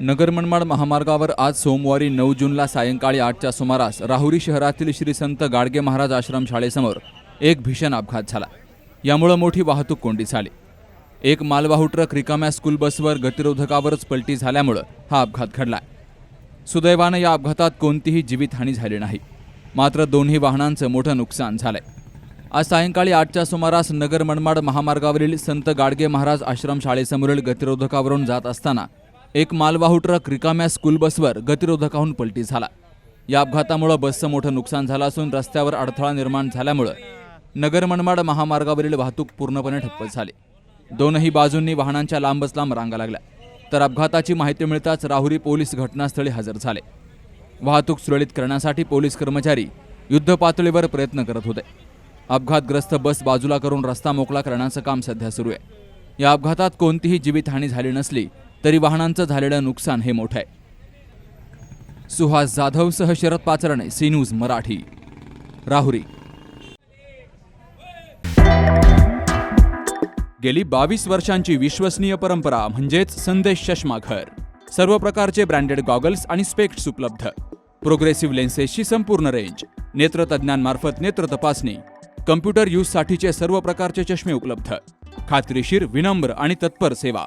नगर मनमाड महामार्गावर आज सोमवारी नऊ जूनला सायंकाळी आठच्या सुमारास राहुरी शहरातील श्री संत गाडगे महाराज आश्रम शाळेसमोर एक भीषण अपघात झाला. यामुळं मोठी वाहतूक कोंडी झाली. एक मालवाहू ट्रक रिकाम्या स्कूल बसवर गतिरोधकावरच पलटी झाल्यामुळं हा अपघात घडला सुदैवानं या अपघातात कोणतीही जीवितहानी झाली नाही. मात्र दोन्ही वाहनांचं मोठं नुकसान झालंय. आज सायंकाळी आठच्या सुमारास नगर मनमाड महामार्गावरील संत गाडगे महाराज आश्रम शाळेसमोरील गतिरोधकावरून जात असताना एक मालवाहू ट्रक रिकाम्या स्कूल बसवर गतिरोधकाहून पलटी झाला. या अपघातामुळे बसचं मोठं नुकसान झालं असून रस्त्यावर अडथळा निर्माण झाल्यामुळं नगर मनमाड महामार्गावरील वाहतूक पूर्णपणे ठप्प झाली. दोनही बाजूंनी वाहनांच्या लांबच लांब रांगा लागल्या. तर अपघाताची माहिती मिळताच राहुरी पोलीस घटनास्थळी हजर झाले. वाहतूक सुरळीत करण्यासाठी पोलीस कर्मचारी युद्ध पातळीवर प्रयत्न करत होते. अपघातग्रस्त बस बाजूला करून रस्ता मोकळा करण्याचं काम सध्या सुरू आहे. या अपघातात कोणतीही जीवितहानी झाली नसली तरी वाहनांचं झालेलं नुकसान हे मोठं आहे. सुहास जाधवसह शरद पाचरणे सी न्यूज मराठी. राहुरी. गेली बावीस वर्षांची विश्वसनीय परंपरा म्हणजेच संदेश चष्माघर सर्व प्रकारचे ब्रँडेड गॉगल्स आणि स्पेक्ट्स उपलब्ध. प्रोग्रेसिव्ह लेन्सेसची संपूर्ण रेंज नेत्रतज्ञांमार्फत नेत्र तपासणी कम्प्युटर यूजसाठीचे सर्व प्रकारचे चष्मे उपलब्ध. खात्रीशीर विनम्र आणि तत्पर सेवा.